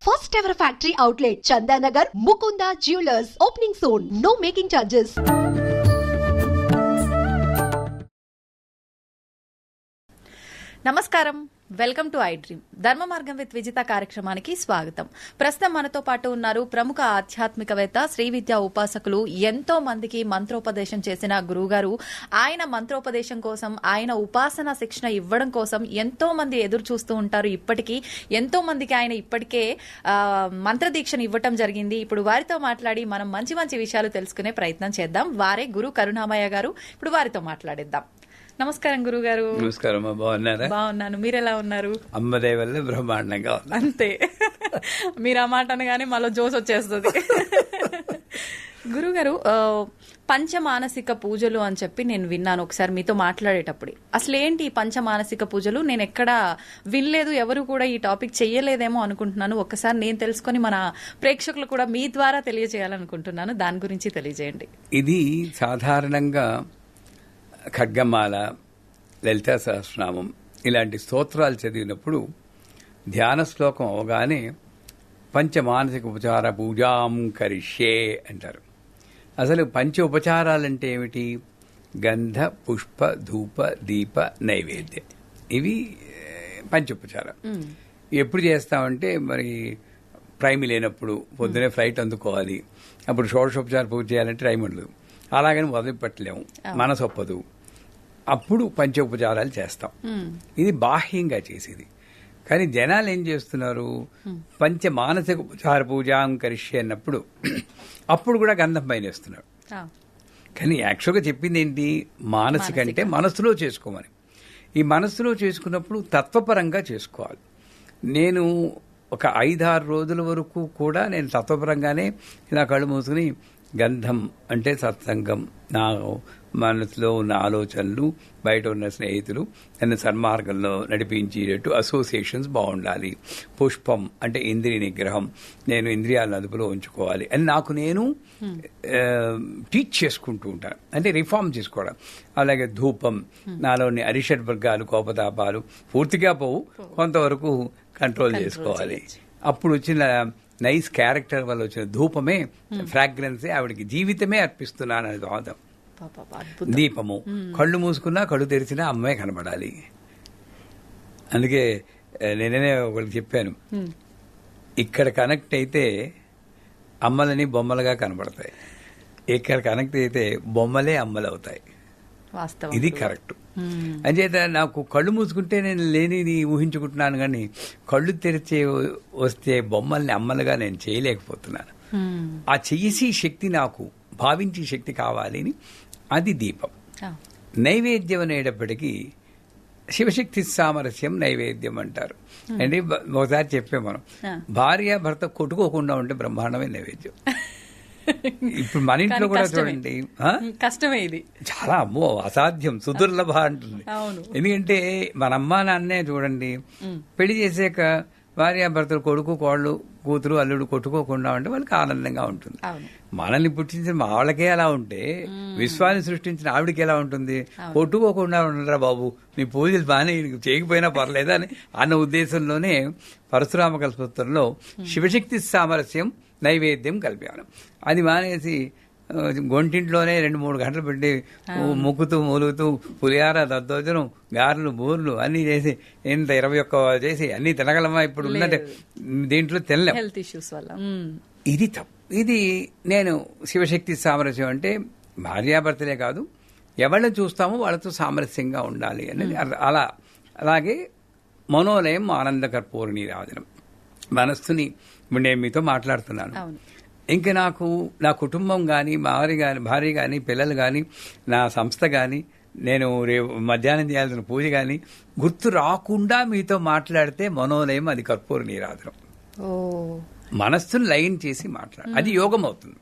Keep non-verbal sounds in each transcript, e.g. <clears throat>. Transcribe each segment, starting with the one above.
First ever factory outlet, Chandanagar, Mukunda Jewelers. Opening soon. No making charges. నమస్కారం. Welcome to I dream. ధర్మ మార్గం with Vijitha కార్యక్రమానికి స్వాగతం. ప్రస్తుతం మనతో పాటు ఉన్నారు ప్రముఖ ఆధ్యాత్మికవేత్త శ్రీ విద్యా ఉపాసకులు ఎంతో మందికి మంత్రోపదేశం చేసిన గురువుగారు. ఆయన మంత్రోపదేశం కోసం ఆయన ఉపాసన శిక్షణ ఇవ్వడం కోసం ఎంతో మంది ఎదురు చూస్తూ ఉంటారు ఇప్పటికీ. ఎంతో మందికి ఆయన ఇప్పటికే మంత్రదీక్షను ఇవ్వటం జరిగింది. ఇప్పుడు వారితో మాట్లాడి మనం మంచి మంచి విషయాలు తెలుసుకునే ప్రయత్నం చేద్దాం. వారే గురు కరుణామయ్య గారు. ఇప్పుడు వారితో మాట్లాడేద్దాం. నమస్కారం గురుగారు. నమస్కారం బాగున్నారా? బాగున్నాను. మీరు ఎలా ఉన్నారు? అమ్మదే వల్ల బ్రహ్మాండంగా అంతే. మీరు ఆ మాట అనగానే మళ్ళీ జోస్ వచ్చేస్తుంది. గురుగారు పంచమానసిక పూజలు అని చెప్పి నేను విన్నాను ఒకసారి మీతో మాట్లాడేటప్పుడు. అసలు ఏంటి ఈ పంచమానసిక పూజలు? నేను ఎక్కడ వినలేదు ఎవరు కూడా ఈ టాపిక్ చెయ్యలేదేమో అనుకుంటున్నాను. ఒక్కసారి నేను తెలుసుకొని మన ప్రేక్షకులు కూడా మీ ద్వారా తెలియజేయాలనుకుంటున్నాను. దాని గురించి తెలియజేయండి. ఇది సాధారణంగా ఖడ్గమాల లలితా సహస్రనామం ఇలాంటి స్తోత్రాలు చదివినప్పుడు ధ్యాన శ్లోకం అవగానే పంచమానసిక ఉపచార పూజాం కరిష్యే అంటారు. అసలు పంచ ఉపచారాలంటే ఏమిటి? గంధ పుష్ప ధూప దీప నైవేద్యం. ఇవి పంచోపచారం ఎప్పుడు చేస్తామంటే మరి ప్రైమ్ లేనప్పుడు పొద్దునే ఫ్లైట్ అందుకోవాలి. అప్పుడు షోడశోపచార పూజ చేయాలంటే టైం ఉండదు. అలాగని మొదలు పెట్టలేము మనసు ఒప్పదు అప్పుడు పంచోపచారాలు చేస్తాం. ఇది బాహ్యంగా చేసేది. కానీ జనాలు ఏం చేస్తున్నారు? పంచ మానసిక ఉపచార పూజాం కరిష్య అన్నప్పుడు <clears throat> అప్పుడు కూడా గంధం పైన వేస్తున్నారు. కానీ యాక్చువల్గా చెప్పింది ఏంటి మానసిక. అంటే మనసులో చేసుకోమని. ఈ మనసులో చేసుకున్నప్పుడు తత్వపరంగా చేసుకోవాలి. నేను ఒక ఐదారు రోజుల వరకు కూడా నేను తత్వపరంగానే ఇలా కళ్ళు మూసుకుని గంధం అంటే సత్సంగం నా మనసులో ఉన్న ఆలోచనలు బయట ఉన్న స్నేహితులు నన్ను సన్మార్గంలో నడిపించేటట్టు అసోసియేషన్స్ బాగుండాలి. పుష్పం అంటే ఇంద్రియ నిగ్రహం. నేను ఇంద్రియాలను అదుపులో ఉంచుకోవాలి అని నాకు నేను టీచ్ చేసుకుంటూ ఉంటాను. అంటే రిఫార్మ్ చేసుకోవడం. అలాగే ధూపం. నాలోని అరిషడ్ వర్గాలు కోపతాపాలు పూర్తిగా పోవు. కొంతవరకు కంట్రోల్ చేసుకోవాలి. అప్పుడు వచ్చిన నైస్ క్యారెక్టర్ వల్ల వచ్చిన ధూపమే ఫ్రాగ్రెన్సే ఆవిడకి జీవితమే అర్పిస్తున్నాను అనేది వాదం. దీపము. కళ్ళు మూసుకున్నా కళ్ళు తెరిచినా అమ్మాయి కనబడాలి. అందుకే నేనే ఒకటి చెప్పాను. ఇక్కడ కనెక్ట్ అయితే అమ్మలని బొమ్మలుగా కనబడతాయి. ఇక్కడ కనెక్ట్ అయితే బొమ్మలే అమ్మలు అవుతాయి ఇది కరెక్ట్. అంచేత నాకు కళ్ళు మూసుకుంటే నేను లేనిది ఊహించుకుంటున్నాను కానీ కళ్ళు తెరిచే వస్తే బొమ్మల్ని అమ్మలుగా నేను చేయలేకపోతున్నాను. ఆ చేసి శక్తి నాకు భావించే శక్తి కావాలి అని అది దీపం. నైవేద్యం అనేటప్పటికీ శివశక్తి సామరస్యం నైవేద్యం అంటారు. అంటే బ- ఒకసారి చెప్పే మనం. భార్య భర్త కొట్టుకోకుండా ఉంటే బ్రహ్మాండమే నైవేద్యం. ఇప్పుడు మన ఇంట్లో కూడా. చూడండి? కష్టమే ఇది. చాలా అమ్మో అసాధ్యం సుదుర్లభ అంటుంది. ఎందుకంటే మన అమ్మా నాన్నే చూడండి పెళ్ళి చేసాక భార్యాభర్తలు కొడుకు కోళ్ళు కూతురు అల్లుడు కొట్టుకోకుండా ఉంటే వాళ్ళకి ఆనందంగా ఉంటుంది. మనల్ని పుట్టించిన మా వాళ్ళకే అలా ఉంటే విశ్వాన్ని సృష్టించిన ఆవిడకి ఎలా ఉంటుంది? కొట్టుకోకుండా ఉండరా బాబు? నీ పూజలు బాగానే చేయకపోయినా పర్లేదా అని అన్న ఉద్దేశంలోనే పరశురామ కల్పత్రంలో శివశక్తి సామరస్యం నైవేద్యం కల్పాను అది మానేసి గొంటింట్లోనే రెండు మూడు గంటలు పెట్టి ముక్కుతూ మూలుగుతూ పులిహార దద్దోజనం గారెలు బూర్లు అన్ని చేసి ఇంత ఇరవై ఒక్క చేసి అన్ని తినగలమా? ఇప్పుడు ఉన్నట్టు దీంట్లో తినలేం. హెల్త్ ఇష్యూస్ వల్ల. ఇది తప్పు ఇది నేను శివశక్తి సామరస్యం అంటే భార్యాభర్తలే కాదు ఎవరిని చూస్తామో వాళ్ళతో సామరస్యంగా ఉండాలి అనేది అలా అలాగే మనోలయం ఆనంద కర్పూరిణి రాజనం. మనస్సుని ఇప్పుడు నేను మీతో మాట్లాడుతున్నాను. ఇంకా నాకు నా కుటుంబం కానీ భార్య కానీ భార్య కానీ పిల్లలు కానీ నా సంస్థ కానీ నేను రేపు మధ్యాహ్నం చేయాల్సిన పూజ కానీ గుర్తు రాకుండా మీతో మాట్లాడితే మనోలయం అది కర్పూర నీరాధనం మనస్సును లైన్ చేసి మాట్లాడు అది యోగం అవుతుంది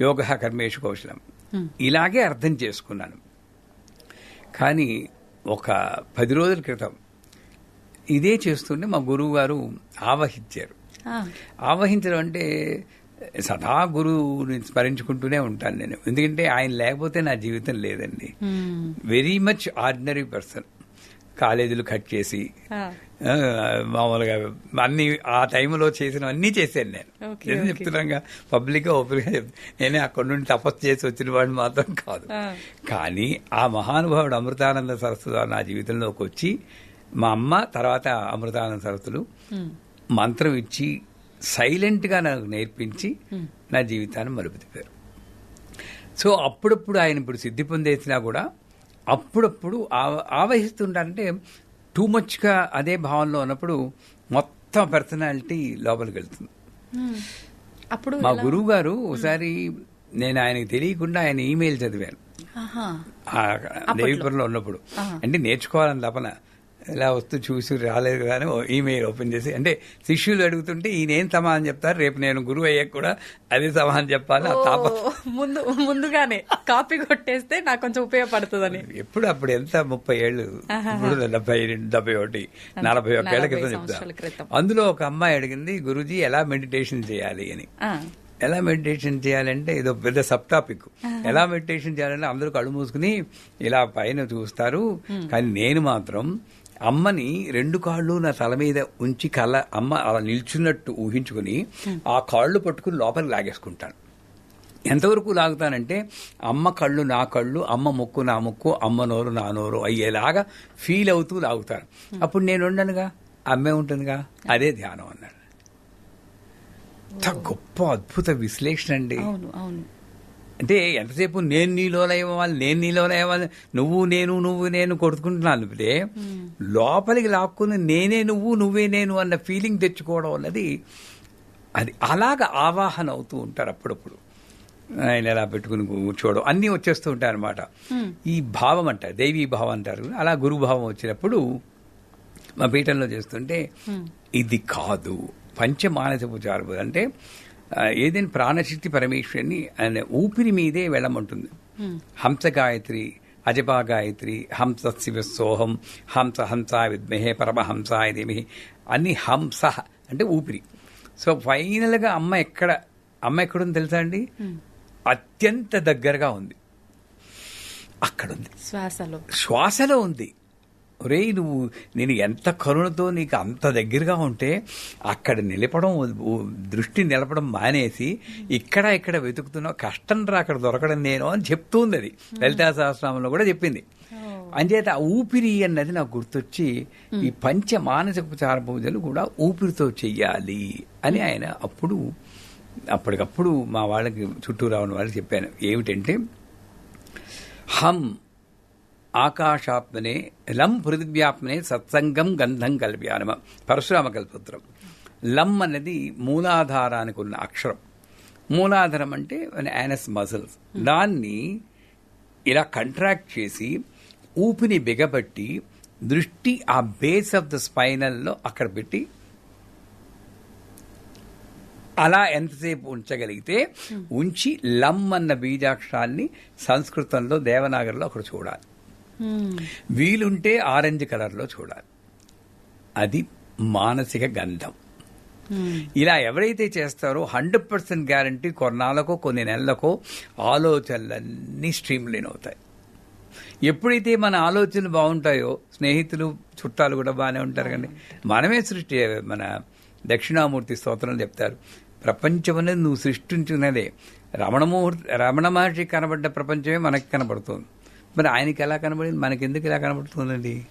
యోగ కర్మేషు కౌశలం. ఇలాగే అర్థం చేసుకున్నాను. కానీ ఒక పది రోజుల క్రితం ఇదే చేస్తుంటే మా గురువు గారు ఆవహించారు ఆవహించడం అంటే సదా గురువుని స్మరించుకుంటూనే ఉంటాను నేను. ఎందుకంటే ఆయన లేకపోతే నా జీవితం లేదండి. వెరీ మచ్ ఆర్డినరీ పర్సన్ కాలేజీలు కట్ చేసి మామూలుగా అన్ని ఆ టైంలో చేసిన అన్ని చేశాను నేను. ఓకే. చెప్తున్నాగా పబ్లిక్గా ఓపెన్గా చెప్తాను నేనే అక్కడి నుండి తపస్సు చేసి వచ్చిన వాడిని మాత్రం కాదు. కానీ ఆ మహానుభావుడు అమృతానంద వారు నా జీవితంలోకి వచ్చి మా అమ్మ తర్వాత అమృతానంద సరస్వతులు ఉమ్, మంత్రం ఇచ్చి సైలెంట్గా నాకు నేర్పించి నా జీవితాన్ని మలుపు తిప్పారు సో అప్పుడప్పుడు ఆయన ఇప్పుడు సిద్ధి పొందేసినా కూడా అప్పుడప్పుడు ఆవ- ఆవహిస్తుంటారంటే టూ మచ్గా అదే భావనలో ఉన్నప్పుడు మొత్తం పర్సనాలిటీ లోపలికి వెళ్తుంది. అప్పుడు మా? గురువు గారు ఒకసారి నేను ఆయనకి తెలియకుండా ఆయన ఈమెయిల్ చదివాను. దేవిపురంలో ఉన్నప్పుడు. అంటే నేర్చుకోవాలని తపన. ఇలా వస్తూ చూసి రాలేదు కానీ ఈమెయిల్ ఓపెన్ చేసి అంటే శిష్యులు అడుగుతుంటే ఈయన ఏం సమాధానం చెప్తారు? రేపు నేను గురువు అయ్యాక కూడా అదే సమాధానం చెప్పాలి తాప. ముందు ముందుగానే కాపీ కొట్టేస్తే నాకు కొంచెం ఉపయోగపడుతుందని. ఎప్పుడు అప్పుడు ఎంత? ముప్పై ఏళ్ళు. ఇప్పుడు డెబ్బై రెండు డెబ్బై ఒకటి నలభై ఏళ్ళ నలభై క్రితం చెప్తాను. అందులో ఒక అమ్మాయి అడిగింది గురుజీ ఎలా మెడిటేషన్ చేయాలి? అని. ఎలా మెడిటేషన్ చేయాలంటే ఇదో పెద్ద సబ్ టాపిక్. ఎలా మెడిటేషన్ చేయాలంటే అందరూ కళ్ళు మూసుకుని ఇలా పైన చూస్తారు. కానీ నేను మాత్రం అమ్మని రెండు కాళ్ళు నా తల మీద ఉంచి కళ్ళ అమ్మ అలా నిల్చున్నట్టు ఊహించుకుని ఆ కాళ్ళు పట్టుకుని లోపలికి లాగేసుకుంటాను. ఎంతవరకు లాగుతానంటే అమ్మ కళ్ళు నా కళ్ళు అమ్మ ముక్కు నా ముక్కు అమ్మ నోరు నా నోరు అయ్యేలాగా ఫీల్ అవుతూ లాగుతాను. అప్పుడు నేను ఉండనుగా? అమ్మే ఉంటుందిగా? అదే ధ్యానం అన్నాడు. గొప్ప అద్భుత విశ్లేషణ అండి. అవును అవును. అంటే ఎంతసేపు నేను నీలోనయ్యాలి నేను నీలోనయ్యాలి నువ్వు నేను నువ్వు నేను కొడుకుంటున్నాను తప్పితే లోపలికి లాక్కుని నేనే నువ్వు నువ్వే నేను అన్న ఫీలింగ్ తెచ్చుకోవడం అన్నది అది అలాగ ఆవాహన అవుతూ ఉంటారు అప్పుడప్పుడు. ఆయన ఎలా పెట్టుకుని కూర్చోవడం అన్నీ వచ్చేస్తూ ఉంటాయి అనమాట ఈ భావం అంటారు దైవీ భావం అంటారు. అలా గురు భావం వచ్చినప్పుడు మా పీఠంలో చేస్తుంటే ఇది కాదు పంచమానసపుచారు అంటే ఆ, ఏదైనా ప్రాణశక్తి పరమేశ్వరిని ఆయన ఊపిరి మీదే వెళ్ళమంటుంది హంస గాయత్రి అజపా గాయత్రి హంస శివ సోహం హంస హంస విద్మహే పరమహంసాయ ధీమహి అన్ని హంస అంటే ఊపిరి. సో ఫైనల్గా అమ్మ ఎక్కడ అమ్మ ఎక్కడుంది తెలుసా అండి? అత్యంత దగ్గరగా ఉంది. అక్కడ ఉంది శ్వాసలో. శ్వాసలో ఉంది. ఒరేయ్ నువ్వు నేను ఎంత కరుణతో నీకు అంత దగ్గరగా ఉంటే అక్కడ నిలపడం దృష్టి నిలపడం మానేసి ఇక్కడ ఇక్కడ వెతుకుతున్నావు కష్టం రా అక్కడ దొరకడం నేను అని చెప్తుంది అది. లలితా సహస్రామంలో కూడా చెప్పింది. అంచేత ఆ ఊపిరి అన్నది నాకు గుర్తొచ్చి ఈ పంచ మానసిక పూజలు కూడా ఊపిరితో చెయ్యాలి అని ఆయన అప్పుడు అప్పటికప్పుడు మా వాళ్ళకి చుట్టూ రావని వాళ్ళకి చెప్పాను. ఏమిటంటే హం ఆకాశాత్మనే లం పృథివ్యాత్మనే సత్సంగం గంధం కల్ప్యానమ పరశురామ కల్పత్రం లం అనేది మూలాధారానికి ఉన్న అక్షరం. మూలాధారం అంటే యానస్ మజిల్స్ దాన్ని ఇలా కంట్రాక్ట్ చేసి ఊపిని బిగబట్టి దృష్టి ఆ బేస్ ఆఫ్ ద స్పైనల్లో అక్కడ పెట్టి అలా ఎంతసేపు ఉంచగలిగితే ఉంచి లమ్ అన్న బీజాక్షరాన్ని సంస్కృతంలో దేవనాగరిలో అక్కడ చూడాలి. వీలుంటే ఆరెంజ్ కలర్లో చూడాలి. అది మానసిక గంధం. ఇలా ఎవరైతే చేస్తారో హండ్రెడ్ పర్సెంట్ గ్యారంటీ కొన్నాళ్ళకో కొన్ని నెలలకో ఆలోచనలన్నీ స్ట్రీమ్లైన్ అవుతాయి. ఎప్పుడైతే మన ఆలోచనలు బాగుంటాయో స్నేహితులు చుట్టాలు కూడా బాగానే ఉంటారు కానీ మనమే సృష్టి మన దక్షిణామూర్తి స్తోత్రం చెప్తారు. ప్రపంచం అనేది నువ్వు సృష్టించినదే. రమణమూర్తి రమణ మహర్షి కనబడ్డ ప్రపంచమే మనకి కనబడుతుంది. మరి ఆయనకి ఎలా కనబడింది? మనకెందుకు ఇలా కనబడుతుందండి?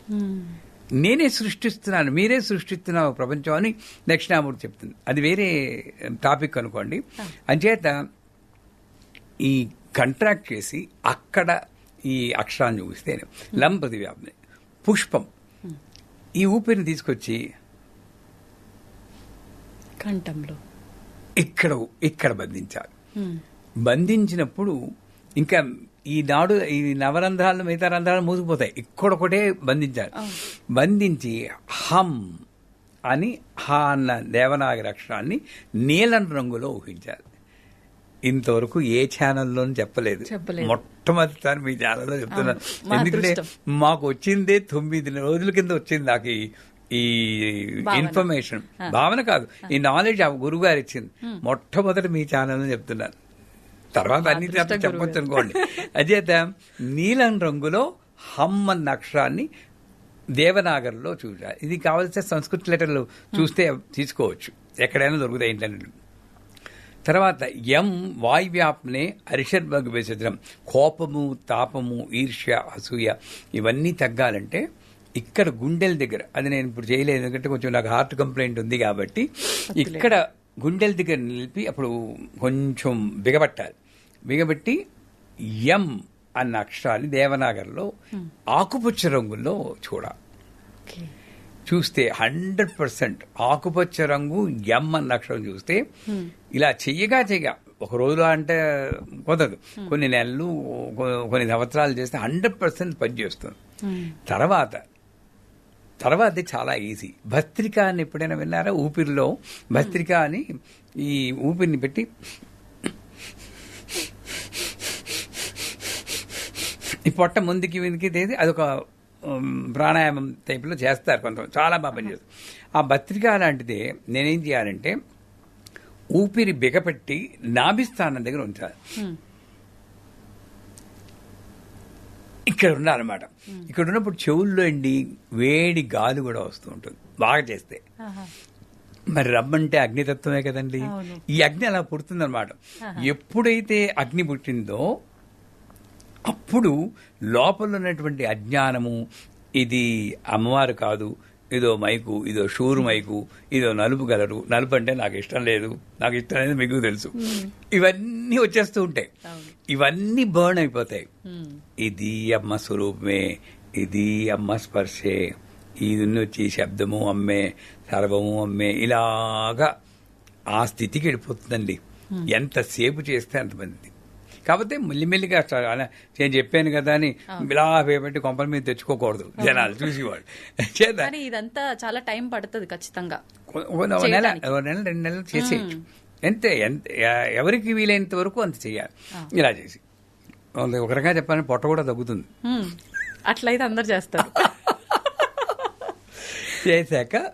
నేనే సృష్టిస్తున్నాను మీరే సృష్టిస్తున్నావు ప్రపంచం అని దక్షిణామూర్తి చెప్తుంది. అది వేరే టాపిక్ అనుకోండి. అంచేత ఈ కంట్రాక్ట్ చేసి అక్కడ ఈ అక్షరాన్ని చూపిస్తే లం పృథివ్యాప్ని పుష్పం. ఈ ఊపిరిని తీసుకొచ్చి కంఠంలో. ఇక్కడ ఇక్కడ బంధించాలి. బంధించినప్పుడు ఇంకా ఈ నాడు ఈ నవరంధ్రాలు మిగతా రంధ్రాలు మూసిపోతాయి ఇక్కడొకటే బంధించాలి బంధించి హం అని హా అన్న దేవనాగరి అక్షరాన్ని నీలం రంగులో ఊహించాలి ఇంతవరకు ఏ ఛానల్లోనూ చెప్పలేదు. మొట్టమొదటిసారి మీ ఛానల్లో చెప్తున్నాను. మా ఎందుకంటే. మాకు వచ్చిందే తొమ్మిది రోజుల కింద వచ్చింది నాకు ఈ. ఇన్ఫర్మేషన్. భావన కాదు. ఈ నాలెడ్జ్ ఆ గురువు గారు ఇచ్చింది మొట్టమొదటి మీ ఛానల్ చెప్తున్నాను తర్వాత అన్ని చెప్పొచ్చు అనుకోండి అచేత నీలం రంగులో హమ్ అన్న అక్షరాన్ని దేవనాగర్లో చూడాలి ఇది కావాల్సిన సంస్కృత లెటర్లు చూస్తే తీసుకోవచ్చు. ఎక్కడైనా దొరుకుతాయి ఇంటర్నెట్ తర్వాత ఎం వాయువ్యాప్నే అరిషద్భగ విసర్జనం. కోపము తాపము ఈర్ష్య అసూయ ఇవన్నీ తగ్గాలంటే ఇక్కడ గుండెల దగ్గర అది నేను ఇప్పుడు చేయలేదు ఎందుకంటే కొంచెం నాకు హార్ట్ కంప్లైంట్ ఉంది కాబట్టి ఇక్కడ గుండెల దగ్గర నిలిపి అప్పుడు కొంచెం బిగబట్టాలి. బిగబట్టి ఎం అన్న అక్షరాన్ని దేవనాగర్లో ఆకుపచ్చ రంగుల్లో ఓకే. చూస్తే హండ్రెడ్ పర్సెంట్ ఆకుపచ్చ రంగు ఎం అన్న అక్షరం చూస్తే ఇలా చెయ్యగా చెయ్యగా ఒక రోజులో అంటే కుదరదు. కొన్ని నెలలు కొన్ని సంవత్సరాలు చేస్తే హండ్రెడ్ పర్సెంట్ పనిచేస్తుంది తర్వాత తర్వాత చాలా ఈజీ. భస్త్రిక అని ఎప్పుడైనా విన్నారా? ఊపిరిలో భస్త్రిక అని ఈ ఊపిరిని పెట్టి ఈ పొట్ట ముందుకి వెనుక తీసి అదొక ప్రాణాయామం టైప్లో చేస్తారు కొంత చాలా బాగా పనిచేస్తారు. ఆ భస్త్రిక లాంటిదే నేనేం చేయాలంటే ఊపిరి బిగపెట్టి నాభిస్థానం దగ్గర ఉంచాలి. ఇక్కడ ఉండాలన్నమాట. ఇక్కడ ఉన్నప్పుడు చెవుల్లో ఎండి వేడి గాలి కూడా వస్తూ ఉంటుంది. బాగా చేస్తే. మరి రమ్మంటే అగ్నితత్వమే కదండి. ఈ అగ్ని అలా పుడుతుందన్నమాట. ఎప్పుడైతే అగ్ని పుట్టిందో అప్పుడు లోపల ఉన్నటువంటి అజ్ఞానము ఇది అమ్మవారు కాదు ఇదో మైకు ఇదో షూరు మైకు ఇదో నలుపు గలరు నలుపు అంటే నాకు ఇష్టం లేదు నాకు ఇష్టం లేదు మీకు తెలుసు. ఇవన్నీ వచ్చేస్తూ ఉంటాయి. ఇవన్నీ బర్న్ అయిపోతాయి. ఇది అమ్మ స్వరూపమే ఇది అమ్మ స్పర్శే ఇది వచ్చి శబ్దము అమ్మే సర్వము అమ్మే ఇలాగా ఆ స్థితికి వెళ్ళిపోతుందండి. ఎంతసేపు చేస్తే అంతమంది కాకపోతే మెల్లిమెల్లిగా నేను చెప్పాను కదా అని ఇలా పేపెట్టి కొంపల మీద తెచ్చుకోకూడదు జనాలు చూసేవాళ్ళు. చేద్దాం కానీ ఇదంతా చాలా టైం పడుతుంది ఖచ్చితంగా నెల నెల రెండు నెలలు చేసేయచ్చు అంతే ఎంత ఎవరికి వీలైనంత వరకు అంత చేయాలి. ఇలా చేసి. ఒక- రకంగా చెప్పాలంటే పొట్ట కూడా తగ్గుతుంది. అట్లయితే అందరు చేస్తారు. <laughs> చేశాక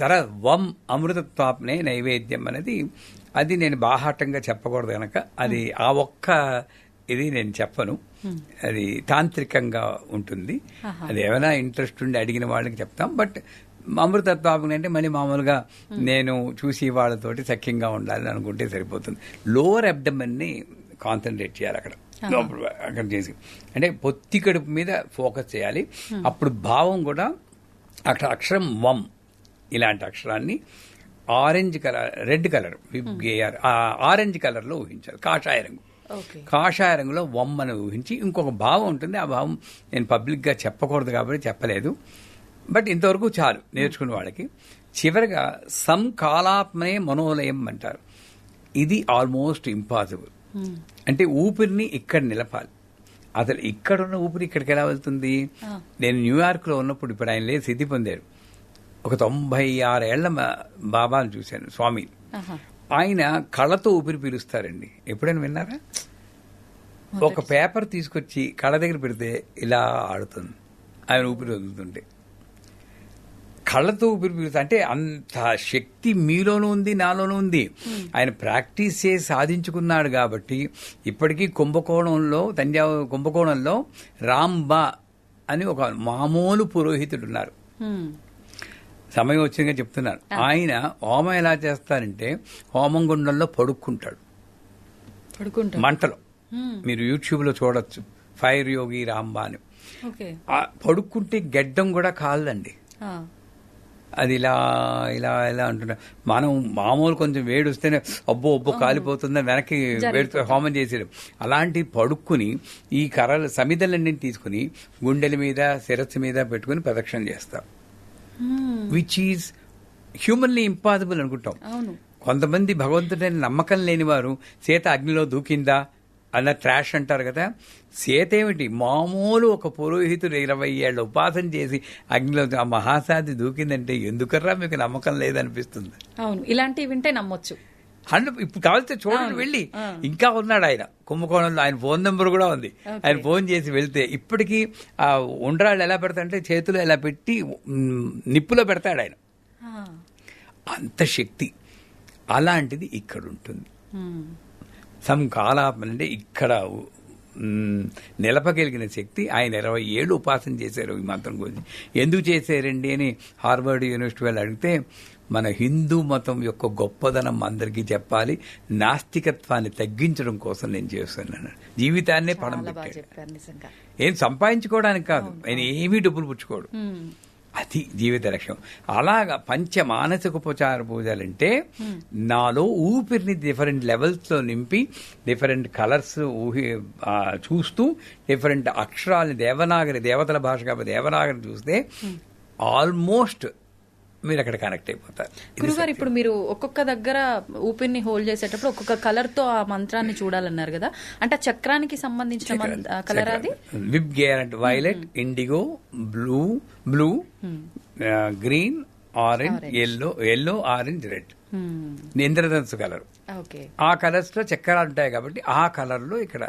తర్వాత వం అమృతత్వాప్నే నైవేద్యం అనేది అది నేను బాహాటంగా చెప్పకూడదు కనుక అది ఆ ఒక్క ఇది నేను చెప్పను. అది తాంత్రికంగా ఉంటుంది. అది ఏమైనా ఇంట్రెస్ట్ ఉండి అడిగిన వాళ్ళకి చెప్తాం. బట్ అమృతత్వాపం అంటే మళ్ళీ మామూలుగా నేను చూసి వాళ్ళతోటి సఖ్యంగా ఉండాలని అనుకుంటే సరిపోతుంది. లోవర్ అబ్డమన్ని కాన్సన్ట్రేట్ చేయాలి అక్కడ. అక్కడ చేసి. అంటే పొత్తి కడుపు మీద ఫోకస్ చేయాలి. అప్పుడు భావం కూడా అక్కడ అక్షరం వం ఇలాంటి అక్షరాన్ని orange colour red colour VIBGYOR orange కలర్లో ఊహించాలి కాషాయ రంగు. కాషాయ రంగులో వమ్ అని ఊహించి ఇంకొక భావం ఉంటుంది ఆ భావం నేను పబ్లిక్గా చెప్పకూడదు కాబట్టి చెప్పలేదు. బట్ ఇంతవరకు చాలు నేర్చుకున్న వాళ్ళకి. చివరిగా సంకాలాత్మనే మనోలయం అంటారు. ఇది ఆల్మోస్ట్ ఇంపాసిబుల్. అంటే ఊపిరిని ఇక్కడ నిలపాలి. అసలు ఇక్కడున్న ఊపిరి ఇక్కడికి ఎలా వెళ్తుంది? నేను న్యూయార్క్లో ఉన్నప్పుడు ఇప్పుడు ఆయన లేదు సిద్ధి పొందారు. ఒక తొంభై ఆరేళ్ళ బాబాను చూశాను స్వామి. ఆయన కళ్ళతో ఊపిరి పీలుస్తారండి. ఎప్పుడైనా విన్నారా? ఒక పేపర్ తీసుకొచ్చి కళ్ళ దగ్గర పెడితే ఇలా ఆడుతుంది. ఆయన ఊపిరి వదులుతుంటే. కళ్ళతో ఊపిరి పీలుస్తా అంటే అంత శక్తి మీలోనూ ఉంది నాలోనూ ఉంది. ఆయన ప్రాక్టీస్ చేసి సాధించుకున్నాడు కాబట్టి ఇప్పటికీ కుంభకోణంలో తంజావూరు కుంభకోణంలో రాంబా అని ఒక మామూలు పురోహితుడు ఉన్నారు. సమయం వచ్చిందిగా చెప్తున్నాను ఆయన హోమం ఎలా చేస్తారంటే హోమం గుండంలో పడుక్కుంటాడు. మంటలో. మీరు యూట్యూబ్లో చూడొచ్చు. ఫైర్ యోగి రాంబా అని. ఓకే. ఆ పడుక్కుంటే గెడ్డం కూడా కాలదండి. అది ఇలా ఇలా ఇలా అంటున్నా. మనం మామూలు కొంచెం వేడి వస్తేనే అబ్బో అబ్బో కాలిపోతుందని వెనక్కి వేడితో హోమం చేసేది అలాంటి పడుక్కుని ఈ కర్రలు సమిదలన్నీ తీసుకుని గుండెల మీద శిరస్సు మీద పెట్టుకుని ప్రదక్షిణ చేస్తాం. విచ్ ఈజ్ హ్యూమన్లీ ఇంపాసిబుల్ అనుకుంటాం. కొంతమంది భగవంతుడైన నమ్మకం లేని వారు సీత అగ్నిలో దూకిందా అన్న ట్రాష్ అంటారు కదా. సీత ఏమిటి? మామూలు ఒక పురోహితుడు ఇరవై ఏళ్ళ ఉపాసన చేసి అగ్నిలో ఆ మహాసాది దూకిందంటే ఎందుకర్రా మీకు నమ్మకం లేదనిపిస్తుంది? అవును. ఇలాంటివి వింటే నమ్మొచ్చు. హండ్రెడ్ ఇప్పుడు కావాల్సి చూడండి వెళ్ళి. ఇంకా ఉన్నాడు ఆయన. కుంభకోణంలో ఆయన ఫోన్ నెంబర్ కూడా ఉంది. ఆయన ఫోన్ చేసి వెళ్తే ఇప్పటికీ ఆ ఉండ్రాళ్ళు ఎలా పెడతాడంటే చేతులు ఎలా పెట్టి నిప్పులో పెడతాడు ఆయన. అంత శక్తి. అలాంటిది ఇక్కడ ఉంటుంది. హ్మ్. సంకాలాపన అంటే ఇక్కడ నిలపగలిగిన శక్తి ఆయన ఇరవై ఏళ్ళు ఉపాసన చేశారు ఈ మంత్రం గురించి. ఎందుకు చేశారండి అని హార్వర్డ్ యూనివర్సిటీ వాళ్ళు అడిగితే మన హిందూ మతం యొక్క గొప్పదనం అందరికీ చెప్పాలి. నాస్తికత్వాన్ని తగ్గించడం కోసం నేను చేస్తున్నాను. జీవితాన్నే పడం నిజంగా. ఏం సంపాదించుకోవడానికి కాదు. ఆయన ఏమీ డబ్బులు పుచ్చుకోడు. అది జీవిత లక్ష్యం. అలాగా పంచ మానసిక ఉపచార పూజలంటే నాలో ఊపిరిని డిఫరెంట్ లెవెల్స్లో నింపి డిఫరెంట్ కలర్స్ ఊహి చూస్తూ డిఫరెంట్ అక్షరాలని దేవనాగరి దేవతల భాష కాబట్టి దేవనాగరి చూస్తే ఆల్మోస్ట్ మీరు అక్కడ కనెక్ట్ అయిపోతారు గురుగారు ఇప్పుడు మీరు ఒక్కొక్క దగ్గర ఊపిరిని హోల్డ్ చేసేటప్పుడు ఒక్కొక్క కలర్తో ఆ మంత్రాన్ని చూడాలన్నారు కదా. అంటే ఆ చక్రానికి సంబంధించిన కలర్ అది? విప్ గేర్ అంటే violet indigo blue blue green orange yellow yellow orange red colour. Okay ఆ కలర్స్లో చక్రాలు ఉంటాయి కాబట్టి ఆ కలర్లో ఇక్కడ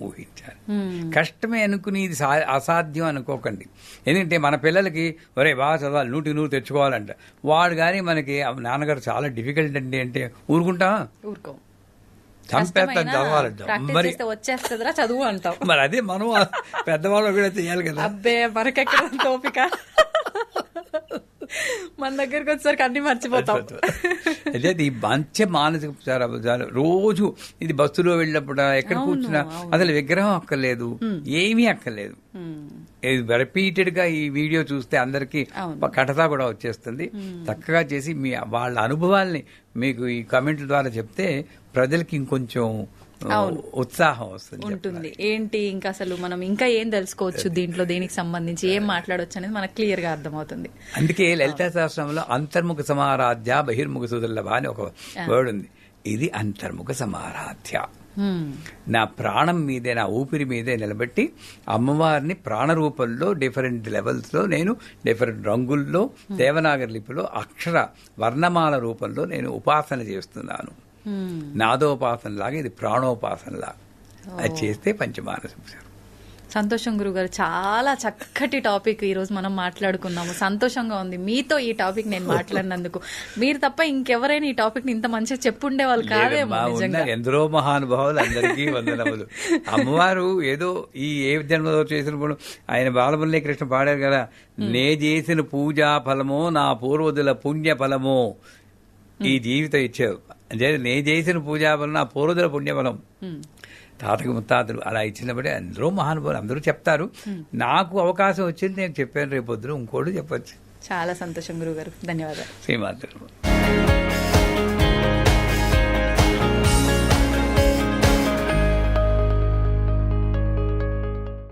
ఊహించాలి. మ్మ్. కష్టమే అనుకుని ఇది అసాధ్యం అనుకోకండి. ఎందుకంటే మన పిల్లలకి ఒరే బాగా చదవాలి నూటి నూరు తెచ్చుకోవాలంట. వాడు కానీ మనకి "ఆ, నాన్నగారు చాలా డిఫికల్ట్ అండి అంటే ఊరుకుంటా? ఊరుకో. చంపేస్తాను చదవాలంట మరి చేస్తే వచ్చేస్తుందిరా చదువు అంటావు మరి అదే మనం పెద్దవాళ్ళు కూడా చేయాలి కదా. అబ్బే మనకెక్కడ అంత ఓపిక మన దగ్గరికి వచ్చేసరికి అన్ని మర్చిపోతాం. అదే ఈ మంచి మానసిక రోజు ఇది బస్సులో వెళ్ళినప్పుడు ఎక్కడ కూర్చున్నా. అసలు విగ్రహం అక్కర్లేదు ఏమీ అక్కర్లేదు. రిపీటెడ్గా ఈ వీడియో చూస్తే అందరికి. కథతా కూడా వచ్చేస్తుంది చక్కగా చేసి మీ వాళ్ళ అనుభవాల్ని మీకు ఈ కామెంట్ల ద్వారా చెప్తే ప్రజలకి ఇంకొంచెం. ఉత్సాహం వస్తుంది ఉంటుంది. ఏంటి ఇంకా అసలు మనం ఇంకా ఏం తెలుసుకోవచ్చు దీంట్లో దేనికి సంబంధించి ఏం మాట్లాడవచ్చు అనేది మనకు క్లియర్గా అర్థమవుతుంది. అందుకే లలితా శాస్త్రంలో అంతర్ముఖ సమారాధ్య బహిర్ముఖ సుదుర్లభ అని ఒక వర్డ్ ఉంది. ఇది అంతర్ముఖ సమారాధ్య. నా ప్రాణం మీదే నా ఊపిరి మీదే నిలబెట్టి అమ్మవారిని ప్రాణ రూపంలో డిఫరెంట్ లెవెల్స్లో నేను డిఫరెంట్ రంగుల్లో దేవనాగరి లిపిలో అక్షర వర్ణమాల రూపంలో నేను ఉపాసన చేస్తున్నాను. మ్మ్. నాదోపాసన లాగా ఇది ప్రాణోపాసనలా అది చేస్తే పంచమానస. సంతోషం గురుగారు చాలా చక్కటి టాపిక్ ఈ రోజు మనం మాట్లాడుకున్నాము. సంతోషంగా ఉంది. మీతో ఈ టాపిక్ నేను <laughs> మాట్లాడినందుకు. మీరు తప్ప ఇంకెవరైనా ఈ టాపిక్ని ఇంత మంచిగా చెప్పుండే వాళ్ళు కాదేమో ఎందరో మహానుభావులు అందరికీ వందనములు. అమ్మవారు ఏదో ఈ ఏ జన్మలో చేసినప్పుడు ఆయన బాలమురళీ కృష్ణ పాడారు కదా. నే చేసిన పూజా ఫలమో నా పూర్వజుల పుణ్య ఫలమో ఈ జీవితం ఇచ్చావు అంటే నే చేసిన పూజా ఫలం నా పూర్వజుల పుణ్యఫలం మ్మ్. తాతకు ముత్తాతలు అలా ఇచ్చినప్పుడే అందరూ మహానుభావులు అందరూ చెప్తారు. నాకు అవకాశం వచ్చింది నేను చెప్పాను రేపు పొద్దున ఇంకోటి చెప్పొచ్చు. చాలా సంతోషం గురుగారు ధన్యవాదాలు. శ్రీమాతృ